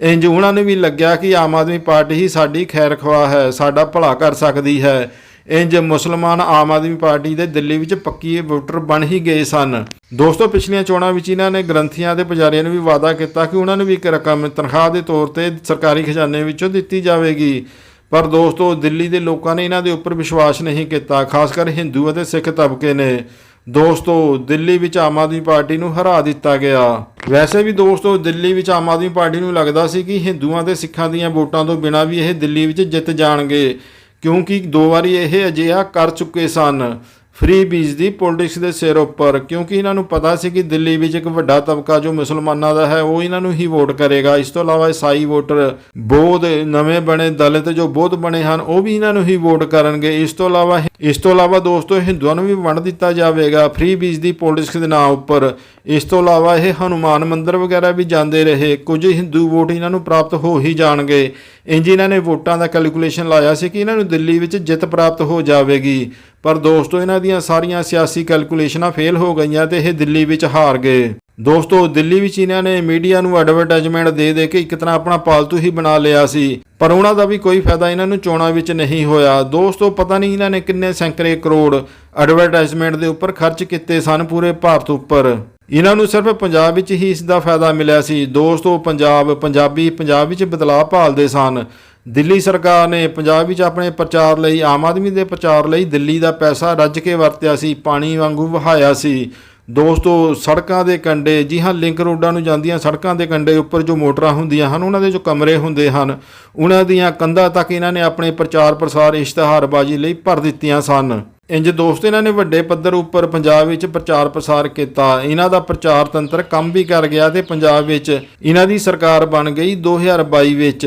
ਇੰਜ ਉਹਨਾਂ ਨੂੰ ਵੀ ਲੱਗਿਆ ਕਿ ਆਮ ਆਦਮੀ ਪਾਰਟੀ ਹੀ ਸਾਡੀ ਖੈਰ ਖਵਾ ਹੈ, ਸਾਡਾ ਭਲਾ ਕਰ ਸਕਦੀ ਹੈ। ਇੰਜ ਮੁਸਲਮਾਨ ਆਮ ਆਦਮੀ ਪਾਰਟੀ ਦੇ ਦਿੱਲੀ ਵਿੱਚ ਪੱਕੀ ਵੋਟਰ ਬਣ ਹੀ ਗਏ ਸਨ। ਦੋਸਤੋ, ਪਿਛਲੀਆਂ ਚੋਣਾਂ ਵਿੱਚ ਇਹਨਾਂ ਨੇ ਗ੍ਰੰਥੀਆਂ ਤੇ ਪੁਜਾਰੀਆਂ ਨੂੰ ਵੀ ਵਾਅਦਾ ਕੀਤਾ ਕਿ ਉਹਨਾਂ ਨੂੰ ਵੀ ਇੱਕ ਰਕਮ ਤਨਖਾਹ ਦੇ ਤੌਰ ਤੇ ਸਰਕਾਰੀ ਖਜ਼ਾਨੇ ਵਿੱਚੋਂ ਦਿੱਤੀ ਜਾਵੇਗੀ। ਪਰ ਦੋਸਤੋ, ਦਿੱਲੀ ਦੇ ਲੋਕਾਂ ਨੇ ਇਹਨਾਂ ਦੇ ਉੱਪਰ ਵਿਸ਼ਵਾਸ ਨਹੀਂ ਕੀਤਾ, ਖਾਸ ਕਰ ਹਿੰਦੂ ਅਤੇ ਸਿੱਖ ਤਬਕੇ ਨੇ। ਦੋਸਤੋ, ਦਿੱਲੀ ਵਿੱਚ ਆਮ ਆਦਮੀ ਪਾਰਟੀ ਨੂੰ ਹਰਾ ਦਿੱਤਾ ਗਿਆ। ਵੈਸੇ ਵੀ ਦੋਸਤੋ, ਦਿੱਲੀ ਵਿੱਚ ਆਮ ਆਦਮੀ ਪਾਰਟੀ ਨੂੰ ਲੱਗਦਾ ਸੀ ਕਿ ਹਿੰਦੂਆਂ ਤੇ ਸਿੱਖਾਂ ਦੀਆਂ ਵੋਟਾਂ ਤੋਂ ਬਿਨਾਂ ਵੀ ਇਹ ਦਿੱਲੀ ਵਿੱਚ ਜਿੱਤ ਜਾਣਗੇ। ਕਿਉਂਕਿ ਦੋ ਵਾਰੀ ਇਹ ਅਜਿਹਾ ਕਰ ਚੁੱਕੇ ਸਨ। ਫ੍ਰੀ ਬੀਜ ਦੀ ਪੋਲਿਟਿਕਸ ਦੇ ਸਿਰ ਉੱਪਰ, ਕਿਉਂਕਿ ਇਹਨਾਂ ਨੂੰ ਪਤਾ ਸੀ ਕਿ ਦਿੱਲੀ ਵਿੱਚ ਇੱਕ ਵੱਡਾ ਤਬਕਾ ਜੋ ਮੁਸਲਮਾਨਾਂ ਦਾ ਹੈ, ਉਹ ਇਹਨਾਂ ਨੂੰ ਹੀ ਵੋਟ ਕਰੇਗਾ। ਇਸ ਤੋਂ ਇਲਾਵਾ ਈਸਾਈ ਵੋਟਰ ਬੋਧ ਨਵੇਂ ਬਣੇ ਦਲਿਤ ਜੋ ਬੋਧ ਬਣੇ ਹਨ, ਉਹ ਵੀ ਇਹਨਾਂ ਨੂੰ ਹੀ ਵੋਟ ਕਰਨਗੇ। ਇਸ ਤੋਂ ਇਲਾਵਾ ਇਸ ਤੋਂ ਇਲਾਵਾ ਦੋਸਤੋ, ਹਿੰਦੂਆਂ ਨੂੰ ਵੀ ਵੰਡ ਦਿੱਤਾ ਜਾਵੇਗਾ ਫ੍ਰੀ ਬੀਜ ਦੀ ਪੋਲਿਟਿਕਸ ਦੇ ਨਾਂ ਉੱਪਰ। ਇਸ ਤੋਂ ਇਲਾਵਾ ਇਹ ਹਨੂਮਾਨ ਮੰਦਿਰ ਵਗੈਰਾ ਵੀ ਜਾਂਦੇ ਰਹੇ। ਕੁਝ ਹਿੰਦੂ ਵੋਟ ਇਹਨਾਂ ਨੂੰ ਪ੍ਰਾਪਤ ਹੋ ਹੀ ਜਾਣਗੇ। ਇੰਜ ਇਹਨਾਂ ਨੇ ਵੋਟਾਂ ਦਾ ਕੈਲਕੂਲੇਸ਼ਨ ਲਾਇਆ ਸੀ ਕਿ ਇਹਨਾਂ ਨੂੰ ਦਿੱਲੀ ਵਿੱਚ ਜਿੱਤ ਪ੍ਰਾਪਤ ਹੋ ਜਾਵੇਗੀ। ਪਰ ਦੋਸਤੋ, ਇਹਨਾਂ ਦੀਆਂ ਸਾਰੀਆਂ ਸਿਆਸੀ ਕੈਲਕੂਲੇਸ਼ਨਾਂ ਫੇਲ ਹੋ ਗਈਆਂ ਤੇ ਇਹ ਦਿੱਲੀ ਵਿੱਚ ਹਾਰ ਗਏ। ਦੋਸਤੋ, ਦਿੱਲੀ ਵਿੱਚ ਇਹਨਾਂ ਨੇ ਮੀਡੀਆ ਨੂੰ ਐਡਵਰਟਾਈਜ਼ਮੈਂਟ ਦੇ ਦੇ ਕੇ ਇੱਕ ਤਰ੍ਹਾਂ ਆਪਣਾ ਪਾਲਤੂ ਹੀ ਬਣਾ ਲਿਆ ਸੀ। ਪਰ ਉਹਨਾਂ ਦਾ ਵੀ ਕੋਈ ਫਾਇਦਾ ਇਹਨਾਂ ਨੂੰ ਚੋਣਾਂ ਵਿੱਚ ਨਹੀਂ ਹੋਇਆ। ਦੋਸਤੋ, ਪਤਾ ਨਹੀਂ ਇਹਨਾਂ ਨੇ ਕਿੰਨੇ ਸੈਂਕੜੇ ਕਰੋੜ ਐਡਵਰਟਾਈਜ਼ਮੈਂਟ ਦੇ ਉੱਪਰ ਖਰਚ ਕੀਤੇ ਸਨ ਪੂਰੇ ਭਾਰਤ ਉੱਪਰ। ਇਹਨਾਂ ਨੂੰ ਸਿਰਫ ਪੰਜਾਬ ਵਿੱਚ ਹੀ ਇਸ ਦਾ ਫਾਇਦਾ ਮਿਲਿਆ ਸੀ। ਦੋਸਤੋ, ਪੰਜਾਬ, ਪੰਜਾਬੀ ਪੰਜਾਬ ਵਿੱਚ ਬਦਲਾਅ ਭਾਲਦੇ ਸਨ। ਦਿੱਲੀ ਸਰਕਾਰ ਨੇ ਪੰਜਾਬ ਵਿੱਚ ਆਪਣੇ ਪ੍ਰਚਾਰ ਲਈ, ਆਮ ਆਦਮੀ ਦੇ ਪ੍ਰਚਾਰ ਲਈ ਦਿੱਲੀ ਦਾ ਪੈਸਾ ਰੱਜ ਕੇ ਵਰਤਿਆ ਸੀ, ਪਾਣੀ ਵਾਂਗੂ ਵਹਾਇਆ ਸੀ। ਦੋਸਤੋ, ਸੜਕਾਂ ਦੇ ਕੰਢੇ, ਜੀ ਹਾਂ, ਲਿੰਕ ਰੋਡਾਂ ਨੂੰ ਜਾਂਦੀਆਂ ਸੜਕਾਂ ਦੇ ਕੰਢੇ ਉੱਪਰ ਜੋ ਮੋਟਰਾਂ ਹੁੰਦੀਆਂ ਹਨ, ਉਹਨਾਂ ਦੇ ਜੋ ਕਮਰੇ ਹੁੰਦੇ ਹਨ, ਉਹਨਾਂ ਦੀਆਂ ਕੰਧਾਂ ਤੱਕ ਇਹਨਾਂ ਨੇ ਆਪਣੇ ਪ੍ਰਚਾਰ ਪ੍ਰਸਾਰ ਇਸ਼ਤਿਹਾਰਬਾਜ਼ੀ ਲਈ ਭਰ ਦਿੱਤੀਆਂ ਸਨ। ਇੰਜ ਦੋਸਤ, ਇਹਨਾਂ ਨੇ ਵੱਡੇ ਪੱਧਰ ਉੱਪਰ ਪੰਜਾਬ ਵਿੱਚ ਪ੍ਰਚਾਰ ਪ੍ਰਸਾਰ ਕੀਤਾ। ਇਹਨਾਂ ਦਾ ਪ੍ਰਚਾਰ ਤੰਤਰ ਕੰਮ ਵੀ ਕਰ ਗਿਆ ਤੇ ਪੰਜਾਬ ਵਿੱਚ ਇਹਨਾਂ ਦੀ ਸਰਕਾਰ ਬਣ ਗਈ 2022 ਵਿੱਚ।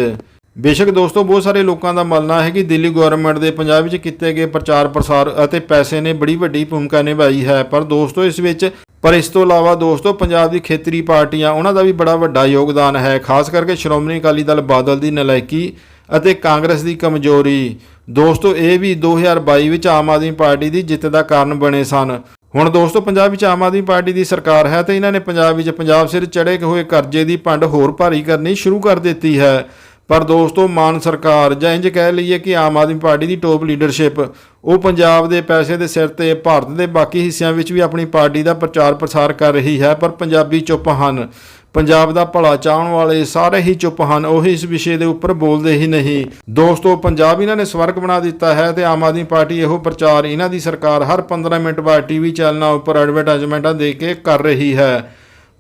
ਬੇਸ਼ੱਕ ਦੋਸਤੋ, ਬਹੁਤ ਸਾਰੇ ਲੋਕਾਂ ਦਾ ਮੰਨਣਾ ਹੈ ਕਿ ਦਿੱਲੀ ਗਵਰਨਮੈਂਟ ਦੇ ਪੰਜਾਬ ਵਿੱਚ ਕੀਤੇ ਗਏ ਪ੍ਰਚਾਰ ਪ੍ਰਸਾਰ ਅਤੇ ਪੈਸੇ ਨੇ ਬੜੀ ਵੱਡੀ ਭੂਮਿਕਾ ਨਿਭਾਈ ਹੈ। ਪਰ ਦੋਸਤੋ, ਇਸ ਵਿੱਚ, ਪਰ ਇਸ ਤੋਂ ਇਲਾਵਾ ਦੋਸਤੋ, ਪੰਜਾਬ ਦੀ ਖੇਤਰੀ ਪਾਰਟੀਆਂ, ਉਹਨਾਂ ਦਾ ਵੀ ਬੜਾ ਵੱਡਾ ਯੋਗਦਾਨ ਹੈ। ਖਾਸ ਕਰਕੇ ਸ਼੍ਰੋਮਣੀ ਅਕਾਲੀ ਦਲ ਬਾਦਲ ਦੀ ਨਲਾਇਕੀ ਅਤੇ ਕਾਂਗਰਸ ਦੀ ਕਮਜ਼ੋਰੀ। ਦੋਸਤੋ, ਇਹ ਵੀ 2022 ਵਿੱਚ ਆਮ ਆਦਮੀ ਪਾਰਟੀ ਦੀ ਜਿੱਤ ਦਾ ਕਾਰਨ ਬਣੇ ਸਨ। ਹੁਣ ਦੋਸਤੋ, ਪੰਜਾਬ ਵਿੱਚ ਆਮ ਆਦਮੀ ਪਾਰਟੀ ਦੀ ਸਰਕਾਰ ਹੈ ਤੇ ਇਹਨਾਂ ਨੇ ਪੰਜਾਬ ਵਿੱਚ ਪੰਜਾਬ ਸਿਰ ਚੜੇ ਹੋਏ ਕਰਜ਼ੇ ਦੀ ਪੰਡ ਹੋਰ ਭਾਰੀ ਕਰਨੀ ਸ਼ੁਰੂ ਕਰ ਦਿੱਤੀ ਹੈ। ਪਰ ਦੋਸਤੋ, ਮਾਨ ਸਰਕਾਰ ਜਾਂ ਇੰਜ ਕਹਿ ਲਈਏ ਕਿ ਆਮ ਆਦਮੀ ਪਾਰਟੀ ਦੀ ਟੋਪ ਲੀਡਰਸ਼ਿਪ ਉਹ ਪੰਜਾਬ ਦੇ ਪੈਸੇ ਦੇ ਸਿਰ ਤੇ, ਭਾਰਤ ਦੇ ਬਾਕੀ ਹਿੱਸਿਆਂ ਵਿੱਚ ਵੀ ਆਪਣੀ ਪਾਰਟੀ ਦਾ ਪ੍ਰਚਾਰ ਪ੍ਰਸਾਰ ਕਰ ਰਹੀ ਹੈ, ਪਰ ਪੰਜਾਬੀ ਚੁੱਪ ਹਨ। ਪੰਜਾਬ ਦਾ ਭਲਾ ਚਾਹਣ ਵਾਲੇ ਸਾਰੇ ਹੀ ਚੁੱਪ ਹਨ, ਉਹ ਇਸ ਵਿਸ਼ੇ ਦੇ ਉੱਪਰ ਬੋਲਦੇ ਹੀ ਨਹੀਂ। ਦੋਸਤੋ, ਪੰਜਾਬ ਇਹਨਾਂ ਨੇ ਸਵਰਗ ਬਣਾ ਦਿੱਤਾ ਹੈ ਤੇ ਆਮ ਆਦਮੀ ਪਾਰਟੀ ਇਹੋ ਪ੍ਰਚਾਰ ਇਹਨਾਂ ਦੀ ਸਰਕਾਰ ਹਰ 15 ਮਿੰਟ ਬਾਅਦ ਟੀਵੀ ਚੈਨਲਾਂ ਉੱਪਰ ਐਡਵਰਟਾਈਜ਼ਮੈਂਟਾਂ ਦੇ ਕੇ ਕਰ ਰਹੀ ਹੈ।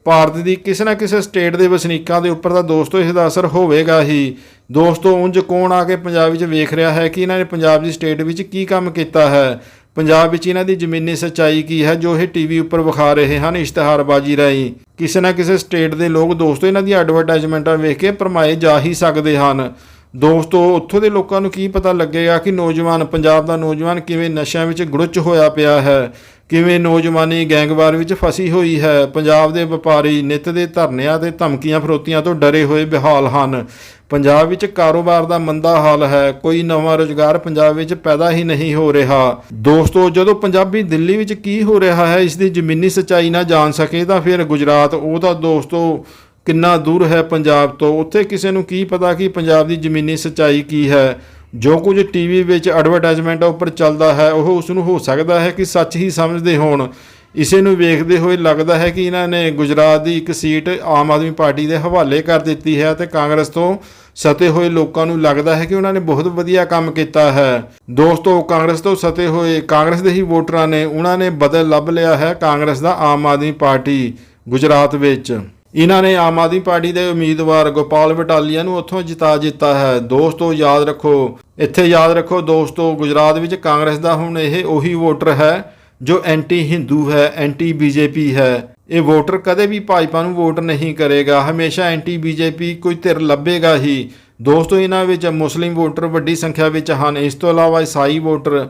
ਭਾਰਤ ਦੀ ਕਿਸੇ ਨਾ ਕਿਸੇ ਸਟੇਟ ਦੇ ਵਸਨੀਕਾਂ ਦੇ ਉੱਪਰ ਤਾਂ ਦੋਸਤੋ ਇਸ ਦਾ ਅਸਰ ਹੋਵੇਗਾ ਹੀ। ਦੋਸਤੋ, ਉਂਝ ਕੌਣ ਆ ਕੇ ਪੰਜਾਬ ਵਿੱਚ ਵੇਖ ਰਿਹਾ ਹੈ ਕਿ ਇਹਨਾਂ ਨੇ ਪੰਜਾਬ ਦੀ ਸਟੇਟ ਵਿੱਚ ਕੀ ਕੰਮ ਕੀਤਾ ਹੈ? ਪੰਜਾਬ ਵਿੱਚ ਇਹਨਾਂ ਦੀ ਜ਼ਮੀਨੀ ਸੱਚਾਈ ਕੀ ਹੈ, ਜੋ ਇਹ ਟੀਵੀ ਉੱਪਰ ਵਿਖਾ ਰਹੇ ਹਨ, ਇਸ਼ਤਿਹਾਰਬਾਜ਼ੀ ਰਾਹੀਂ। ਕਿਸੇ ਨਾ ਕਿਸੇ ਸਟੇਟ ਦੇ ਲੋਕ ਦੋਸਤੋ ਇਹਨਾਂ ਦੀਆਂ ਐਡਵਰਟਾਈਜ਼ਮੈਂਟਾਂ ਵੇਖ ਕੇ ਪਰਮਾਏ ਜਾ ਹੀ ਸਕਦੇ ਹਨ। ਦੋਸਤੋ, ਉੱਥੋਂ ਦੇ ਲੋਕਾਂ ਨੂੰ ਕੀ ਪਤਾ ਲੱਗੇਗਾ ਕਿ ਨੌਜਵਾਨ, ਪੰਜਾਬ ਦਾ ਨੌਜਵਾਨ ਕਿਵੇਂ ਨਸ਼ਿਆਂ ਵਿੱਚ ਗੜੁੱਚ ਹੋਇਆ ਪਿਆ ਹੈ? ਕਿਵੇਂ ਨੌਜਵਾਨੀ ਗੈਂਗਵਾਰ ਵਿੱਚ ਫਸੀ ਹੋਈ ਹੈ? ਪੰਜਾਬ ਦੇ ਵਪਾਰੀ ਨਿੱਤ ਦੇ ਧਰਨਿਆਂ ਤੇ ਧਮਕੀਆਂ ਫਰੋਤੀਆਂ ਤੋਂ ਡਰੇ ਹੋਏ ਬਿਹਾਲ ਹਨ। ਪੰਜਾਬ ਵਿੱਚ ਕਾਰੋਬਾਰ ਦਾ ਮੰਦਾ ਹਾਲ ਹੈ। ਕੋਈ ਨਵਾਂ ਰੋਜ਼ਗਾਰ ਪੰਜਾਬ ਵਿੱਚ ਪੈਦਾ ਹੀ ਨਹੀਂ ਹੋ ਰਿਹਾ। ਦੋਸਤੋ, ਜਦੋਂ ਪੰਜਾਬੀ ਦਿੱਲੀ ਵਿੱਚ ਕੀ ਹੋ ਰਿਹਾ ਹੈ, ਇਸ ਦੀ ਜ਼ਮੀਨੀ ਸੱਚਾਈ ਨਾ ਜਾਣ ਸਕੇ ਤਾਂ ਫਿਰ ਗੁਜਰਾਤ। ਉਹ ਤਾਂ ਦੋਸਤੋ, ਕਿੰਨਾ ਦੂਰ ਹੈ ਪੰਜਾਬ ਤੋਂ। ਉੱਥੇ ਕਿਸੇ ਨੂੰ ਕੀ ਪਤਾ ਕਿ ਪੰਜਾਬ ਦੀ ਜ਼ਮੀਨੀ ਸੱਚਾਈ ਕੀ ਹੈ? ਜੋ ਕੁਝ ਟੀਵੀ ਵਿੱਚ ਐਡਵਰਟਾਈਜ਼ਮੈਂਟਾਂ ਉੱਪਰ ਚੱਲਦਾ ਹੈ, ਉਹ ਉਸ ਨੂੰ ਹੋ ਸਕਦਾ ਹੈ ਕਿ ਸੱਚ ਹੀ ਸਮਝਦੇ ਹੋਣ। ਇਸੇ ਨੂੰ ਵੇਖਦੇ ਹੋਏ ਲੱਗਦਾ ਹੈ ਕਿ ਇਹਨਾਂ ਨੇ ਗੁਜਰਾਤ ਦੀ ਇੱਕ ਸੀਟ ਆਮ ਆਦਮੀ ਪਾਰਟੀ ਦੇ ਹਵਾਲੇ ਕਰ ਦਿੱਤੀ ਹੈ ਤੇ ਕਾਂਗਰਸ ਤੋਂ ਸਤੇ ਹੋਏ ਲੋਕਾਂ ਨੂੰ ਲੱਗਦਾ ਹੈ ਕਿ ਉਹਨਾਂ ਨੇ ਬਹੁਤ ਵਧੀਆ ਕੰਮ ਕੀਤਾ ਹੈ। ਦੋਸਤੋ, ਕਾਂਗਰਸ ਤੋਂ ਸਤੇ ਹੋਏ ਕਾਂਗਰਸ ਦੇ ਹੀ ਵੋਟਰਾਂ ਨੇ, ਉਹਨਾਂ ਨੇ ਬਦਲ ਲੱਭ ਲਿਆ ਹੈ ਕਾਂਗਰਸ ਦਾ ਆਮ ਆਦਮੀ ਪਾਰਟੀ ਗੁਜਰਾਤ ਵਿੱਚ। ਇਹਨਾਂ ਨੇ ਆਮ ਆਦਮੀ ਪਾਰਟੀ ਦੇ ਉਮੀਦਵਾਰ ਗੋਪਾਲ ਬਟਾਲੀਆ ਨੂੰ ਉੱਥੋਂ ਜਿਤਾ ਦਿੱਤਾ ਹੈ। ਦੋਸਤੋ, ਯਾਦ ਰੱਖੋ, ਇੱਥੇ ਯਾਦ ਰੱਖੋ ਦੋਸਤੋ, ਗੁਜਰਾਤ ਵਿੱਚ ਕਾਂਗਰਸ ਦਾ ਹੁਣ ਇਹ ਉਹੀ ਵੋਟਰ ਹੈ ਜੋ ਐਂਟੀ ਹਿੰਦੂ ਹੈ, ਐਂਟੀ ਬੀਜੇਪੀ ਹੈ। ਇਹ ਵੋਟਰ ਕਦੇ ਵੀ ਭਾਜਪਾ ਨੂੰ ਵੋਟ ਨਹੀਂ ਕਰੇਗਾ। ਹਮੇਸ਼ਾ ਐਂਟੀ ਬੀਜੇਪੀ ਕੋਈ ਧਿਰ ਲੱਭੇਗਾ ਹੀ। ਦੋਸਤੋ, ਇਹਨਾਂ ਵਿੱਚ ਮੁਸਲਿਮ ਵੋਟਰ ਵੱਡੀ ਸੰਖਿਆ ਵਿੱਚ ਹਨ। ਇਸ ਤੋਂ ਇਲਾਵਾ ਈਸਾਈ ਵੋਟਰ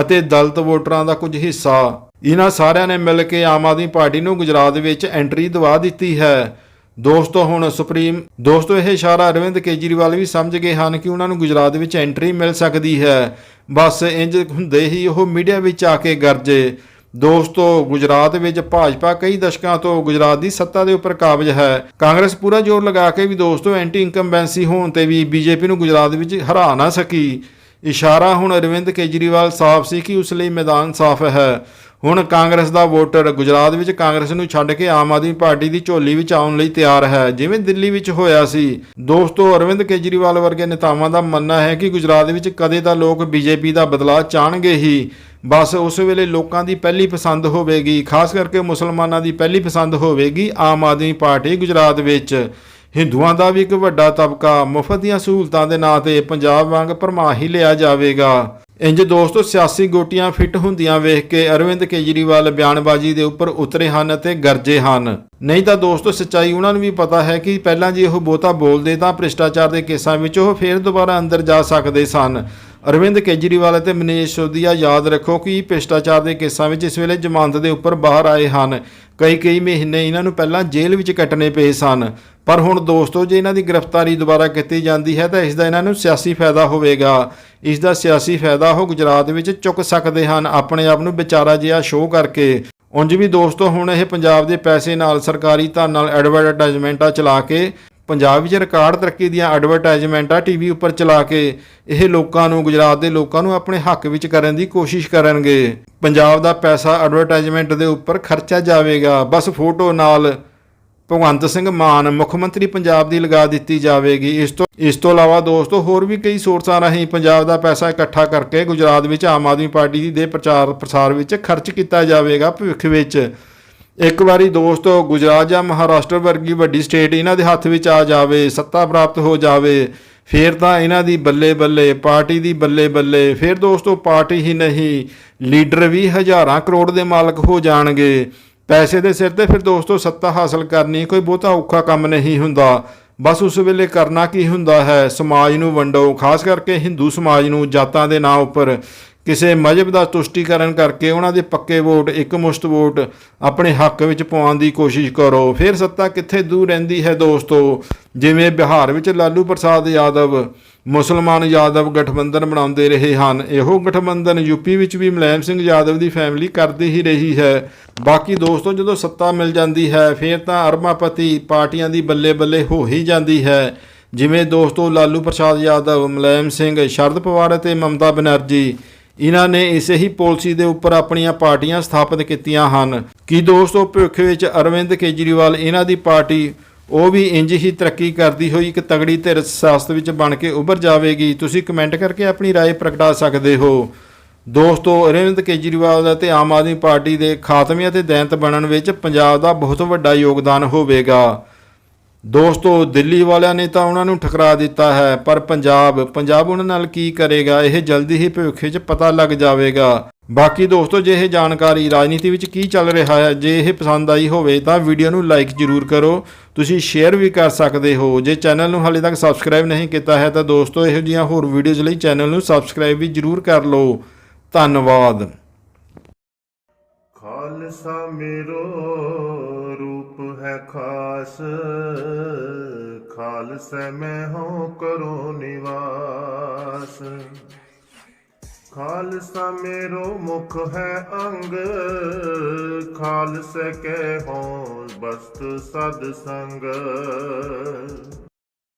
ਅਤੇ ਦਲਤ ਵੋਟਰਾਂ ਦਾ ਕੁਝ ਹਿੱਸਾ ਇਹਨਾਂ ਸਾਰਿਆਂ ਨੇ ਮਿਲ ਕੇ ਆਮ ਆਦਮੀ ਪਾਰਟੀ ਨੂੰ ਗੁਜਰਾਤ ਵਿੱਚ ਐਂਟਰੀ ਦਵਾ ਦਿੱਤੀ ਹੈ। ਦੋਸਤੋ, ਹੁਣ ਸੁਪਰੀਮ ਦੋਸਤੋ, ਇਹ ਇਸ਼ਾਰਾ ਅਰਵਿੰਦ ਕੇਜਰੀਵਾਲ ਵੀ ਸਮਝ ਗਏ ਹਨ ਕਿ ਉਹਨਾਂ ਨੂੰ ਗੁਜਰਾਤ ਵਿੱਚ ਐਂਟਰੀ ਮਿਲ ਸਕਦੀ ਹੈ। ਬਸ ਇੰਜ ਹੁੰਦੇ ਹੀ ਉਹ ਮੀਡੀਆ ਵਿੱਚ ਆ ਕੇ ਗਰਜੇ। ਦੋਸਤੋ, ਗੁਜਰਾਤ ਵਿੱਚ ਭਾਜਪਾ ਕਈ ਦਸ਼ਕਾਂ ਤੋਂ ਗੁਜਰਾਤ ਦੀ ਸੱਤਾ ਦੇ ਉੱਪਰ ਕਾਬਜ ਹੈ। ਕਾਂਗਰਸ ਪੂਰਾ ਜ਼ੋਰ ਲਗਾ ਕੇ ਵੀ ਦੋਸਤੋ ਐਂਟੀ ਇਨਕੰਬੈਂਸੀ ਹੋਣ ਤੇ ਵੀ ਬੀਜੇਪੀ ਨੂੰ ਗੁਜਰਾਤ ਵਿੱਚ ਹਰਾ ਨਾ ਸਕੀ। ਇਸ਼ਾਰਾ ਹੁਣ ਅਰਵਿੰਦ ਕੇਜਰੀਵਾਲ ਸਾਫ਼ ਸੀ ਕਿ ਉਸ ਲਈ ਮੈਦਾਨ ਸਾਫ਼ ਹੈ। ਹੁਣ ਕਾਂਗਰਸ ਦਾ ਵੋਟਰ ਗੁਜਰਾਤ ਵਿੱਚ ਕਾਂਗਰਸ ਨੂੰ ਛੱਡ ਕੇ ਆਮ ਆਦਮੀ ਪਾਰਟੀ ਦੀ ਝੋਲੀ ਵਿੱਚ ਆਉਣ ਲਈ ਤਿਆਰ ਹੈ। ਜਿਵੇਂ ਦਿੱਲੀ ਵਿੱਚ ਹੋਇਆ ਸੀ। ਦੋਸਤੋ, ਅਰਵਿੰਦ ਕੇਜਰੀਵਾਲ ਵਰਗੇ ਨੇਤਾਵਾਂ ਦਾ ਮੰਨਣਾ ਹੈ ਕਿ ਗੁਜਰਾਤ ਵਿੱਚ ਕਦੇ ਤਾਂ ਲੋਕ ਬੀਜੇਪੀ ਦਾ ਬਦਲਾਅ ਚਾਹਣਗੇ ਹੀ। ਬਸ ਉਸ ਵੇਲੇ ਲੋਕਾਂ ਦੀ ਪਹਿਲੀ ਪਸੰਦ ਹੋਵੇਗੀ। ਖਾਸ ਕਰਕੇ ਮੁਸਲਮਾਨਾਂ ਦੀ ਪਹਿਲੀ ਪਸੰਦ ਹੋਵੇਗੀ ਆਮ ਆਦਮੀ ਪਾਰਟੀ ਗੁਜਰਾਤ ਵਿੱਚ। ਹਿੰਦੂਆਂ ਦਾ ਵੀ ਇੱਕ ਵੱਡਾ ਤਬਕਾ। ਮੁਫਤ ਦੀਆਂ ਸਹੂਲਤਾਂ ਦੇ ਨਾਂ ਤੇ ਪੰਜਾਬ ਵਾਂਗ ਭਰਮਾ ਹੀ ਲਿਆ ਜਾਵੇਗਾ। ਇੰਜ ਦੋਸਤੋ, ਸਿਆਸੀ ਗੋਟੀਆਂ ਫਿੱਟ ਹੁੰਦੀਆਂ ਵੇਖ ਕੇ ਅਰਵਿੰਦ ਕੇਜਰੀਵਾਲ ਬਿਆਨਬਾਜ਼ੀ ਦੇ ਉੱਪਰ ਉਤਰੇ ਹਨ ਅਤੇ ਗਰਜੇ ਹਨ। ਨਹੀਂ ਤਾਂ ਦੋਸਤੋ, ਸੱਚਾਈ ਉਹਨਾਂ ਨੂੰ ਵੀ ਪਤਾ ਹੈ ਕਿ ਪਹਿਲਾਂ ਜੇ ਉਹ ਬਹੁਤਾ ਬੋਲਦੇ ਤਾਂ ਭ੍ਰਿਸ਼ਟਾਚਾਰ ਦੇ ਕੇਸਾਂ ਵਿੱਚ ਉਹ ਫੇਰ ਦੁਬਾਰਾ ਅੰਦਰ ਜਾ ਸਕਦੇ ਸਨ। ਅਰਵਿੰਦ ਕੇਜਰੀਵਾਲ ਅਤੇ ਮਨੀਸ਼ ਸਿਸੋਦੀਆ ਯਾਦ ਰੱਖੋ ਕਿ ਭ੍ਰਿਸ਼ਟਾਚਾਰ ਦੇ ਕੇਸਾਂ ਵਿੱਚ ਇਸ ਵੇਲੇ ਜ਼ਮਾਨਤ ਦੇ ਉੱਪਰ ਬਾਹਰ ਆਏ ਹਨ। ਕਈ ਕਈ ਮਹੀਨੇ ਇਹਨਾਂ ਨੂੰ ਪਹਿਲਾਂ ਜੇਲ੍ਹ ਵਿੱਚ ਕੱਟਣੇ ਪਏ ਸਨ। ਪਰ ਹੁਣ ਦੋਸਤੋ, ਜੇ ਇਹਨਾਂ ਦੀ ਗ੍ਰਿਫਤਾਰੀ ਦੁਬਾਰਾ ਕੀਤੀ ਜਾਂਦੀ ਹੈ ਤਾਂ ਇਸ ਦਾ ਇਹਨਾਂ ਨੂੰ ਸਿਆਸੀ ਫਾਇਦਾ ਹੋਵੇਗਾ। ਇਸ ਦਾ ਸਿਆਸੀ ਫਾਇਦਾ ਉਹ ਗੁਜਰਾਤ ਵਿੱਚ ਚੁੱਕ ਸਕਦੇ ਹਨ, ਆਪਣੇ ਆਪ ਨੂੰ ਵਿਚਾਰਾ ਜਿਹਾ ਸ਼ੋਅ ਕਰਕੇ। ਉਂਝ ਵੀ ਦੋਸਤੋ, ਹੁਣ ਇਹ ਪੰਜਾਬ ਦੇ ਪੈਸੇ ਨਾਲ ਸਰਕਾਰੀ ਧਨ ਨਾਲ ਐਡਵਰਟਾਈਜ਼ਮੈਂਟਾਂ ਚਲਾ ਕੇ ਪੰਜਾਬ ਵਿੱਚ ਰਿਕਾਰਡ ਤਰੱਕੀ ਦੀਆਂ ਐਡਵਰਟਾਈਜ਼ਮੈਂਟਾਂ ਟੀਵੀ ਉੱਪਰ ਚਲਾ ਕੇ ਇਹ ਲੋਕਾਂ ਨੂੰ, ਗੁਜਰਾਤ ਦੇ ਲੋਕਾਂ ਨੂੰ ਆਪਣੇ ਹੱਕ ਵਿੱਚ ਕਰਨ ਦੀ ਕੋਸ਼ਿਸ਼ ਕਰਨਗੇ। ਪੰਜਾਬ ਦਾ ਪੈਸਾ ਐਡਵਰਟਾਈਜ਼ਮੈਂਟ ਦੇ ਉੱਪਰ ਖਰਚਿਆ ਜਾਵੇਗਾ। ਬਸ ਫੋਟੋ ਨਾਲ ਭਗਵੰਤ ਸਿੰਘ ਮਾਨ ਮੁੱਖ ਮੰਤਰੀ ਪੰਜਾਬ ਦੀ ਲਗਾ ਦਿੱਤੀ ਜਾਵੇਗੀ। ਇਸ ਤੋਂ ਇਸ ਤੋਂ ਇਲਾਵਾ ਦੋਸਤੋ, ਹੋਰ ਵੀ ਕਈ ਸੋਰਸਾਂ ਰਾਹੀਂ ਪੰਜਾਬ ਦਾ ਪੈਸਾ ਇਕੱਠਾ ਕਰਕੇ ਗੁਜਰਾਤ ਵਿੱਚ ਆਮ ਆਦਮੀ ਪਾਰਟੀ ਦੇ ਪ੍ਰਚਾਰ ਪ੍ਰਸਾਰ ਵਿੱਚ ਖਰਚ ਕੀਤਾ ਜਾਵੇਗਾ ਭਵਿੱਖ ਵਿੱਚ। ਇੱਕ ਵਾਰੀ ਦੋਸਤੋ, ਗੁਜਰਾਤ ਜਾਂ ਮਹਾਰਾਸ਼ਟਰ ਵਰਗੀ ਵੱਡੀ ਸਟੇਟ ਇਹਨਾਂ ਦੇ ਹੱਥ ਵਿੱਚ ਆ ਜਾਵੇ, ਸੱਤਾ ਪ੍ਰਾਪਤ ਹੋ ਜਾਵੇ, ਫਿਰ ਤਾਂ ਇਹਨਾਂ ਦੀ ਬੱਲੇ ਬੱਲੇ, ਪਾਰਟੀ ਦੀ ਬੱਲੇ ਬੱਲੇ, ਫਿਰ ਦੋਸਤੋ ਪਾਰਟੀ ਹੀ ਨਹੀਂ, ਲੀਡਰ ਵੀ ਹਜ਼ਾਰਾਂ ਕਰੋੜ ਦੇ ਮਾਲਕ ਹੋ ਜਾਣਗੇ। ਪੈਸੇ ਦੇ ਸਿਰ ਤੇ ਫਿਰ ਦੋਸਤੋ ਸੱਤਾ ਹਾਸਲ ਕਰਨੀ ਕੋਈ ਬਹੁਤਾ ਔਖਾ ਕੰਮ ਨਹੀਂ ਹੁੰਦਾ। ਬਸ ਉਸ ਵੇਲੇ ਕਰਨਾ ਕੀ ਹੁੰਦਾ ਹੈ? ਸਮਾਜ ਨੂੰ ਵੰਡੋ, ਖਾਸ ਕਰਕੇ ਹਿੰਦੂ ਸਮਾਜ ਨੂੰ ਜਾਤਾਂ ਦੇ ਨਾਂ ਉੱਪਰ। ਕਿਸੇ ਮਜਬ ਦਾ ਤੁਸ਼ਟੀਕਰਨ ਕਰਕੇ ਉਹਨਾਂ ਦੇ ਪੱਕੇ ਵੋਟ, ਇੱਕ ਮੁਸ਼ਤ ਵੋਟ ਆਪਣੇ ਹੱਕ ਵਿੱਚ ਪਾਉਣ ਦੀ ਕੋਸ਼ਿਸ਼ ਕਰੋ। ਫਿਰ ਸੱਤਾ ਕਿੱਥੇ ਦੂਰ ਰਹਿੰਦੀ ਹੈ ਦੋਸਤੋ? ਜਿਵੇਂ ਬਿਹਾਰ ਵਿੱਚ ਲਾਲੂ ਪ੍ਰਸਾਦ ਯਾਦਵ, ਮੁਸਲਮਾਨ ਯਾਦਵ ਗਠਬੰਧਨ ਬਣਾਉਂਦੇ ਰਹੇ ਹਨ। ਇਹੋ ਗਠਬੰਧਨ ਯੂਪੀ ਵਿੱਚ ਵੀ ਮੁਲਾਇਮ ਸਿੰਘ ਯਾਦਵ ਦੀ ਫੈਮਿਲੀ ਕਰਦੀ ਹੀ ਰਹੀ ਹੈ। ਬਾਕੀ ਦੋਸਤੋ, ਜਦੋਂ ਸੱਤਾ ਮਿਲ ਜਾਂਦੀ ਹੈ, ਫਿਰ ਤਾਂ ਅਰਮਾਪਤੀ ਪਾਰਟੀਆਂ ਦੀ ਬੱਲੇ ਬੱਲੇ ਹੋ ਹੀ ਜਾਂਦੀ ਹੈ। ਜਿਵੇਂ ਦੋਸਤੋ, ਲਾਲੂ ਪ੍ਰਸਾਦ ਯਾਦਵ ਮੁਲਾਇਮ ਸਿੰਘ, ਸ਼ਰਦ ਪਵਾਰ ਅਤੇ ਮਮਤਾ ਬਨਰਜੀ। ਇਹਨਾਂ ਨੇ ਇਸੇ ਹੀ ਪਾਲਿਸੀ ਦੇ ਉੱਪਰ ਆਪਣੀਆਂ ਪਾਰਟੀਆਂ ਸਥਾਪਿਤ ਕੀਤੀਆਂ ਹਨ ਕੀ ਦੋਸਤੋ ਭਵਿੱਖ ਵਿੱਚ ਅਰਵਿੰਦ ਕੇਜਰੀਵਾਲ ਇਹਨਾਂ ਦੀ ਪਾਰਟੀ ਉਹ ਵੀ ਇੰਜ ਹੀ ਤਰੱਕੀ ਕਰਦੀ ਹੋਈ ਇੱਕ ਤਗੜੀ ਧਿਰ ਸਿਆਸਤ ਵਿੱਚ ਬਣ ਕੇ ਉੱਭਰ ਜਾਵੇਗੀ ਤੁਸੀਂ ਕਮੈਂਟ ਕਰਕੇ ਆਪਣੀ رائے ਪ੍ਰਗਟਾ ਸਕਦੇ ਹੋ ਦੋਸਤੋ ਅਰਵਿੰਦ ਕੇਜਰੀਵਾਲ ਅਤੇ ਆਮ ਆਦਮੀ ਪਾਰਟੀ ਦੇ ਖਾਤਮੇ ਅਤੇ ਦੈਂਤ ਬਣਨ ਵਿੱਚ ਪੰਜਾਬ ਦਾ ਬਹੁਤ ਵੱਡਾ ਯੋਗਦਾਨ ਹੋਵੇਗਾ ਦੋਸਤੋ, ਦਿੱਲੀ ਵਾਲਿਆਂ ਨੇ ਤਾਂ ਉਹਨਾਂ ਨੂੰ ਠਕਰਾ ਦਿੱਤਾ ਹੈ, ਪਰ ਪੰਜਾਬ ਪੰਜਾਬ ਉਹਨਾਂ ਨਾਲ ਕੀ ਕਰੇਗਾ? ਇਹ ਜਲਦੀ ਹੀ ਭਵਿੱਖ ਵਿੱਚ ਪਤਾ ਲੱਗ ਜਾਵੇਗਾ। ਬਾਕੀ ਦੋਸਤੋ, ਜੇ ਇਹ ਜਾਣਕਾਰੀ ਰਾਜਨੀਤੀ ਵਿੱਚ ਕੀ ਚੱਲ ਰਿਹਾ ਹੈ, ਜੇ ਇਹ ਪਸੰਦ ਆਈ ਹੋਵੇ, ਤਾਂ ਵੀਡੀਓ ਨੂੰ ਲਾਈਕ ਜ਼ਰੂਰ ਕਰੋ। ਤੁਸੀਂ ਸ਼ੇਅਰ ਵੀ ਕਰ ਸਕਦੇ ਹੋ। ਜੇ ਚੈਨਲ ਨੂੰ ਹਾਲੇ ਤੱਕ ਸਬਸਕ੍ਰਾਈਬ ਨਹੀਂ ਕੀਤਾ ਹੈ, ਤਾਂ ਦੋਸਤੋ, ਇਹੋ ਜਿਹੀਆਂ ਹੋਰ ਵੀਡੀਓਜ਼ ਲਈ ਚੈਨਲ ਨੂੰ ਸਬਸਕ੍ਰਾਈਬ ਵੀ ਜ਼ਰੂਰ ਕਰ ਲਓ। ਧੰਨਵਾਦ। ਖਾਲਸਾ ਮੇਰੋ ਹੈ ਖਾਸ ਖਾਲਸਾ ਮੈਂ ਹੋ ਕਰੋ ਨਿਵਾਸ। ਖਾਲਸਾ ਮੇਰੋ ਮੁਖ ਹੈ ਅੰਗ, ਖਾਲਸੇ ਕੇ ਹੋ ਬਸਤ ਸਦ ਸੰਗ।